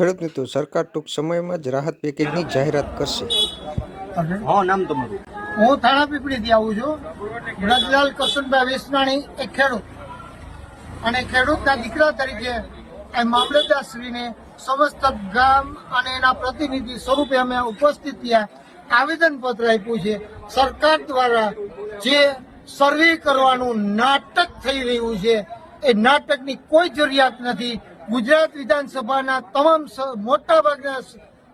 ખેડૂત મિત્રો સરકાર ટૂંક સમયમાં જ રાહત પેકેજની જાહેરાત કરશે. હા નામ તમારું. હું થાણા પીપળીથી આવું છું. વ્રજલાલ કસુનભાઈ વેસનાણી એક ખેડૂત. અને ખેડૂતના દીકરા તરીકે આ મામલતદારશ્રીને સમસ્ત ગામ અને એના પ્રતિનિધિ સ્વરૂપે અમે ઉપસ્થિત થયા. આવેદનપત્ર આપ્યું છે. સરકાર દ્વારા જે સર્વે કરવાનું નાટક થઈ રહ્યું છે એ નાટકની કોઈ જરૂરિયાત નથી. ગુજરાત વિધાનસભાના તમામ મોટાભાગના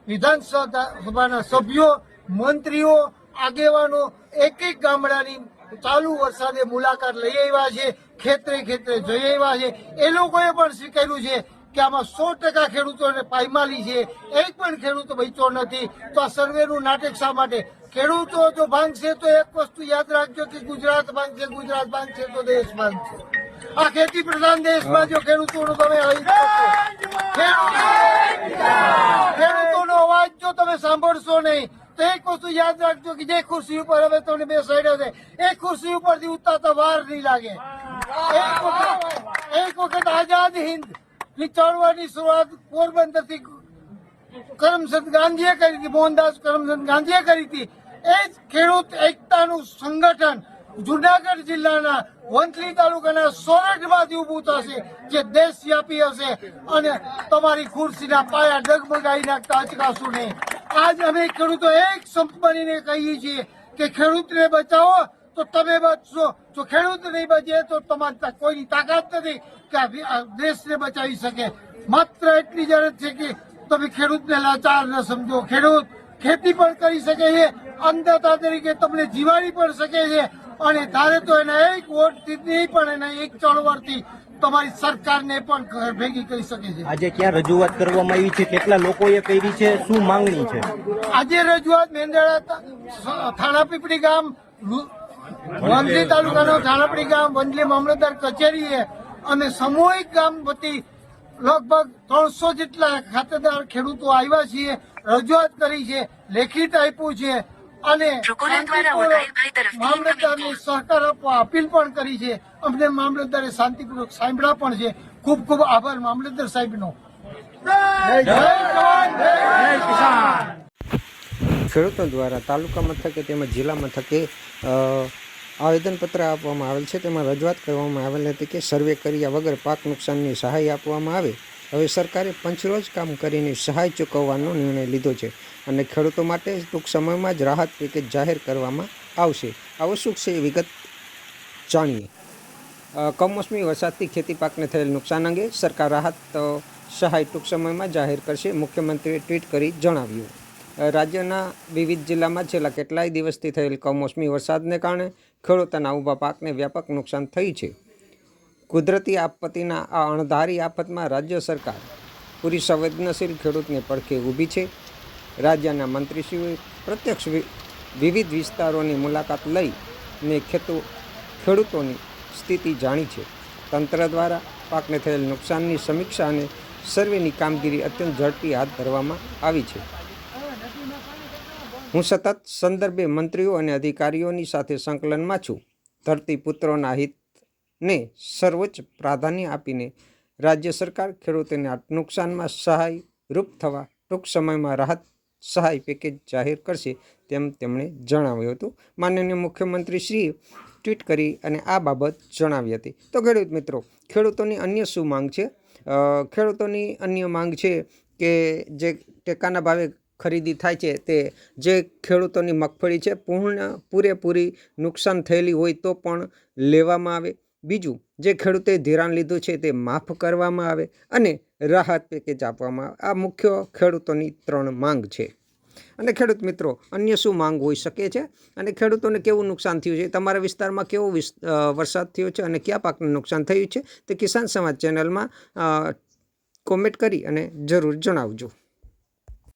વિધાનસભાના સભ્યો, મંત્રીઓ, આગેવાનો એક એક ગામડાની ચાલુ વરસાદે મુલાકાત લઈ આવ્યા છે, ખેતરે ખેતરે જઈ આવ્યા છે. એ લોકોએ પણ સ્વીકાર્યું છે કે આમાં સો ટકા ખેડૂતોને પાયમાલી છે. એક પણ ખેડૂતો બચ્યો નથી. તો આ સર્વેનું નાટક શા માટે? ખેડૂતો જો ભાંગશે તો એક વસ્તુ યાદ રાખજો કે ગુજરાત ભાંગશે ગુજરાત ભાંગશે તો દેશ ભાંગશે. આ ખેતી પ્રધાન દેશમાં જો ખેડૂતોનો તમે ખેડૂતોનો અવાજ જો તમે સાંભળશો નહીં, તો એક વસ્તુ યાદ રાખજો કે જે ખુરશી ઉપર હવે તમને બેસાડ્યો છે. એ ખુરશી ઉપરથી ઉતારતા વાર નહીં લાગે. એક વખત એક વખત આઝાદ હિન્દની ચળવળની શરૂઆત પોરબંદરથી કરમચંદ ગાંધીએ કરી હતી, મોહનદાસ કરમચંદ ગાંધીએ કરી હતી. એ જ ખેડૂત એકતાનું સંગઠન જુનાગઢ જિલ્લાના વંથલી તાલુકાના સોરઠમાંથી ઉભું થશે, જે દેશવ્યાપી હશે અને તમારી ખુરશીના પાયા ડગમગાઈ નાખતા અચકાશું નહીં આજ અમે ખેડૂતો એક સંપ બનીને કહીએ છીએ કે ખેડૂતને બચાવો, તો તમે બચશો. જો ખેડૂત નહીં બચે, તો તમારી કોઈની તાકાત નથી કે આ દેશને બચાવી શકે. માત્ર એટલી જરૂર છે કે તમે ખેડૂતને લાચાર ન સમજો. ખેડૂત ખેતી પણ કરી શકે છે, અંધતા તરીકે તમને જીવાડી પણ શકે છે. અને તારે તો એના એક વોટથી નહીં પણ એના એક ચળવળથી તમારી સરકારને પણ ભેગી કરી શકે છે. આજે ક્યાં રજૂઆત કરવામાં આવી છે? કેટલા લોકોએ કરી છે? શું માંગણી છે? આજે રજૂઆત તા- થાણાપીપળી ગામ વંજલી તાલુકાનો થાણાપીપળી ગામ વંજલી મામલતદાર કચેરીએ અને સામૂહિક ગામ વતી લગભગ ત્રણસો જેટલા ખાતેદાર ખેડૂતો આવ્યા છીએ રજૂઆત કરી છે લેખિત આપ્યું છે. અને મામલતદારને સહકાર આપવા અપીલ પણ કરી છે. અમને મામલતદારે શાંતિપૂર્વક સાંભળ્યા પણ છે. ખૂબ ખૂબ આભાર મામલતદાર સાહેબનો. જય જવાન જય કિસાન. ખેડૂતો દ્વારા તાલુકા મથકે તેમજ જિલ્લા મથકે આવેદનપત્ર આપવામાં આવેલ છે. તેમાં રજૂઆત કરવામાં આવેલ હતી કે સર્વે કર્યા વગર પાક નુકસાનની સહાય આપવામાં આવે. હવે સરકારે પંચરોજ કામ કરીને સહાય ચૂકવવાનો નિર્ણય લીધો છે અને ખેડૂતો માટે ટૂંક સમયમાં જ રાહત પેકેજ જાહેર કરવામાં આવશે. આવશ્યક છે એ વિગત જાણીએ. કમોસમી વરસાદથી ખેતી પાકને થયેલ નુકસાન અંગે સરકાર રાહત સહાય ટૂંક સમયમાં જાહેર કરશે મુખ્યમંત્રીએ ટ્વીટ કરી જણાવ્યું. રાજ્યના વિવિધ જિલ્લામાં છેલ્લા કેટલાય દિવસથી થયેલ કમોસમી વરસાદને કારણે ખેડૂતોના ઊભા પાકને વ્યાપક નુકસાન થયું છે. કુદરતી આપત્તિના આ અણધારી આફતમાં રાજ્ય સરકાર પૂરી સંવેદનશીલ ખેડૂતને પડખે ઊભી છે. રાજ્યના મંત્રીશ્રીઓએ પ્રત્યક્ષ વિવિધ વિસ્તારોની મુલાકાત લઈને ખેતુ, ખેડૂતોની સ્થિતિ જાણી છે. તંત્ર દ્વારા પાકને થયેલ નુકસાનની સમીક્ષા અને સર્વેની કામગીરી અત્યંત ઝડપી હાથ ધરવામાં આવી છે. હું સતત સંદર્ભે મંત્રીઓ અને અધિકારીઓની સાથે સંકલનમાં છું. ધરતીપુત્રોના હિતને સર્વોચ્ચ પ્રાધાન્ય આપીને રાજ્ય સરકાર ખેડૂતોને નુકસાનમાં સહાય રૂપ થવા ટૂંક સમયમાં રાહત સહાય પેકેજ જાહેર કરશે તેમ તેમણે જણાવ્યું હતું. માનનીય મુખ્યમંત્રીશ્રીએ ટ્વીટ કરી અને આ બાબત જણાવી હતી. તો ખેડૂત મિત્રો, ખેડૂતોની અન્ય શું માંગ છે? ખેડૂતોની અન્ય માંગ છે કે જે ટેકાના ભાવે ખરીદી થાય છે તે જે ખેડૂતોની મગફળી છે પૂર્ણ પૂરેપૂરી નુકસાન થયેલી હોય તો પણ લેવામાં આવે. બીજું, જે ખેડૂતે ધિરાણ લીધું છે તે માફ કરવામાં આવે અને રાહત પેકેજ આપવામાં આવે. આ મુખ્ય ખેડૂતોની ત્રણ માંગ છે. અને ખેડૂત મિત્રો, અન્ય શું માંગ હોઈ શકે છે? અને ખેડૂતોને કેવું નુકસાન થયું છે? તમારા વિસ્તારમાં કેવો વરસાદ થયો છે અને કયા પાકને નુકસાન થયું છે? તે કિસાન સમાજ ચેનલમાં કોમેન્ટ કરી અને જરૂર જણાવજો.